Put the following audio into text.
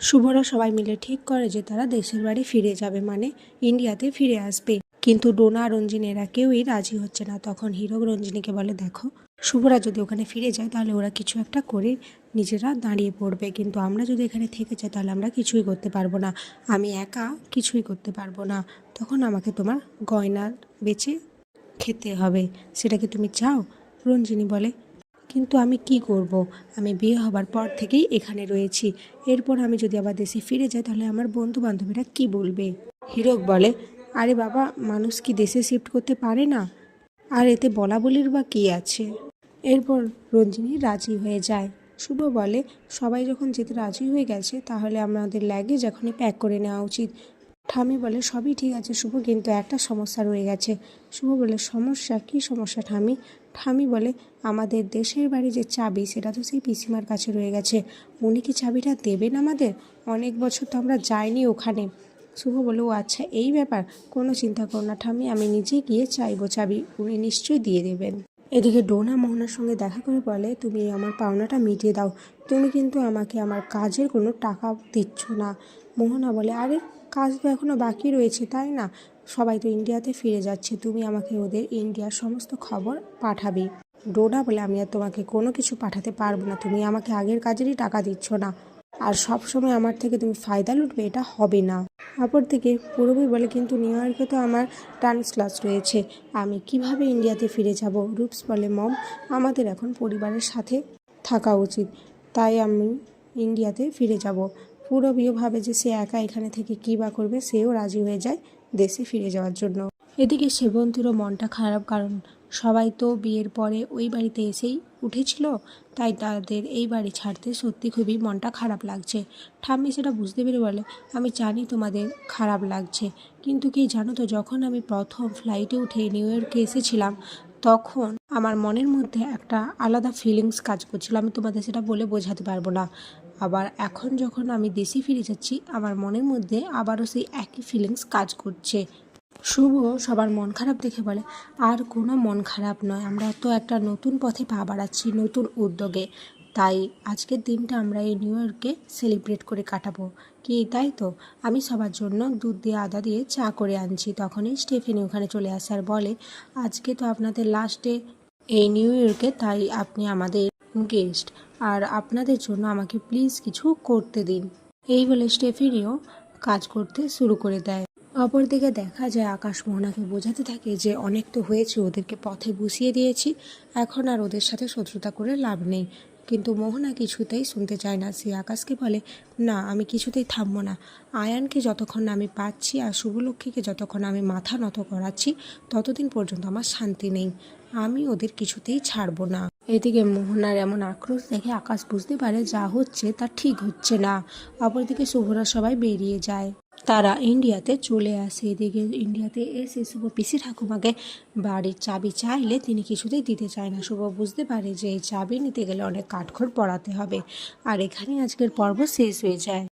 শুভরা সবাই মিলে ঠিক করে যে তারা দেশের বাড়ি ফিরে যাবে মানে ইন্ডিয়াতে ফিরে আসবে। কিন্তু ডোনা, রঞ্জিনী এরা কেউই রাজি হচ্ছে না। তখন হিরো রঞ্জিনীকে বলে, দেখো, শুভরা যদি ওখানে ফিরে যায়, তাহলে ওরা কিছু একটা করে নিজেরা দাঁড়িয়ে পড়বে। কিন্তু আমরা যদি এখানে থেকে যাই, তাহলে আমরা কিছুই করতে পারব না। আমি একা কিছুই করতে পারব না। তখন আমাকে তোমার গয়না বেচে খেতে হবে। সেটা কি তুমি চাও? রঞ্জিনী বলে কিন্তু আমি কি করব? আমি বিয়ে হবার পর থেকেই এখানে রয়েছি। এরপর আমি যদি আবার দেশে ফিরে যাই, তাহলে আমার বন্ধু বান্ধবীরা কি বলবে? হিরক বলে, আরে বাবা, মানুষ কি দেশে শিফট করতে পারে না? আর এতে বলা বলির বা কী আছে? এরপর রঞ্জিনী রাজি হয়ে যায়। শুভ বলে, সবাই যখন যেতে রাজি হয়ে গেছে, তাহলে আমাদের লাগেজ এখনই প্যাক করে নেওয়া উচিত। ঠামি বলে, সবই ঠিক আছে শুভ, কিন্তু একটা সমস্যা রয়ে গেছে। শুভ বলে, সমস্যা? কি সমস্যা ঠামি ঠামি বলে, আমাদের দেশের বাড়ি যে চাবি, সেটা তো সেই পিসিমার কাছে রয়ে গেছে। উনি কি চাবিটা দেবেন আমাদের? অনেক বছর তো আমরা যাইনি ওখানে। শুভ বলে, ও আচ্ছা এই ব্যাপার? কোনো চিন্তা করো না ঠামি আমি নিজে গিয়ে চাইব চাবি, উনি নিশ্চয়ই দিয়ে দেবেন। এদিকে ডোনা মোহনার সঙ্গে দেখা করে বলে, তুমি আমার পাওনাটা মিটিয়ে দাও। তুমি কিন্তু আমাকে আমার কাজের কোনো টাকা দিচ্ছ না। মোহনা বলে, আরে কাজ তো এখনও বাকি রয়েছে, তাই না? সবাই তো ইন্ডিয়াতে ফিরে যাচ্ছে, তুমি আমাকে ওদের ইন্ডিয়ার সমস্ত খবর পাঠাবি। ডোনা বলে আমি আর তোমাকে কোনো কিছু পাঠাতে পারব না, তুমি আমাকে আগের কাজেরই টাকা দিচ্ছ না। আর সব সময় আমার থেকে তুমি ফায়দা লুটবে, এটা হবে না। অপরদিকে পূরবী বলে, কিন্তু নিউ ইয়র্কে তো আমার ডান্স ক্লাস রয়েছে, আমি কীভাবে ইন্ডিয়াতে ফিরে যাব? রূপস বলে, মম, আমাদের এখন পরিবারের সাথে থাকা উচিত, তাই আমি ইন্ডিয়াতে ফিরে যাব। পূরবীও ভাবে যে সে একা এখানে থেকে কী বা করবে, সেও রাজি হয়ে যায় দেশে ফিরে যাওয়ার জন্য। এদিকে সেবন্তীরও মনটা খারাপ, কারণ সবাই তো বিয়ের পরে ওই বাড়িতে এসেই উঠেছিল, তাই তাদের এই বাড়ি ছাড়তে সত্যি খুবই মনটা খারাপ লাগছে। ঠাম্মি সেটা বুঝতে পেরে বলে, আমি জানি তোমাদের খারাপ লাগছে, কিন্তু কি জানো তো, যখন আমি প্রথম ফ্লাইটে উঠে নিউ ইয়র্কে এসেছিলাম তখন আমার মনের মধ্যে একটা আলাদা ফিলিংস কাজ করছিল। আমি তোমাদের সেটা বলে বোঝাতে পারব না। আবার এখন যখন আমি দেশে ফিরে যাচ্ছি, আমার মনের মধ্যে আবারও সেই একই ফিলিংস কাজ করছে। শুভ সবার মন খারাপ দেখে বলে, আর কোনো মন খারাপ নয়। আমরা তো একটা নতুন পথে পা বাড়াচ্ছি, নতুন উদ্যোগে। তাই আজকের দিনটা আমরা এই নিউ ইয়র্কে সেলিব্রেট করে কাটাবো। কি তাই তো? আমি সবার জন্য দুধ দিয়ে আদা দিয়ে চা করে আনছি। তখনই স্টেফেনি ওখানে চলে আসে আর বলে, আজকে তো আপনাদের লাস্টে এই নিউ ইয়র্কে তাই আপনি আমাদের গেস্ট আর আপনাদের জন্য আমাকে প্লিজ কিছু করতে দিন। এই বলে স্টেফেনিও কাজ করতে শুরু করে দেয়। অপরদিকে দেখা যায় আকাশ মোহনাকে বোঝাতে থাকে যে অনেক তো হয়েছে, ওদেরকে পথে বুঝিয়ে দিয়েছি। এখন আর ওদের সাথে শত্রুতা করে লাভ নেই। কিন্তু মোহনা কিছুতেই শুনতে চায় না। সে আকাশকে বলে, না, আমি কিছুতেই থামবো না। আয়ানকে যতক্ষণ আমি পাচ্ছি আর শুভলক্ষ্মীকে যতক্ষণ আমি মাথা নত করাচ্ছি, ততদিন পর্যন্ত আমার শান্তি নেই। আমি ওদের কিছুতেই ছাড়বো না। এদিকে মোহনার এমন আক্রোশ দেখে আকাশ বুঝতে পারে যা হচ্ছে তা ঠিক হচ্ছে না। অপরদিকে শুভরা সবাই বেরিয়ে যায়। তারা ইন্ডিয়াতে চলে আসে। এদিকে ইন্ডিয়াতে এসে শুভ পিসি ঠাকুমাকে বাড়ির চাবি চাইলে তিনি কিছুতেই দিতে চায় না। শুভ বুঝতে পারে যে এই চাবি নিতে গেলে অনেক কাঠখড় পড়াতে হবে। আর এখানেই আজকের পর্ব শেষ হয়ে যায়।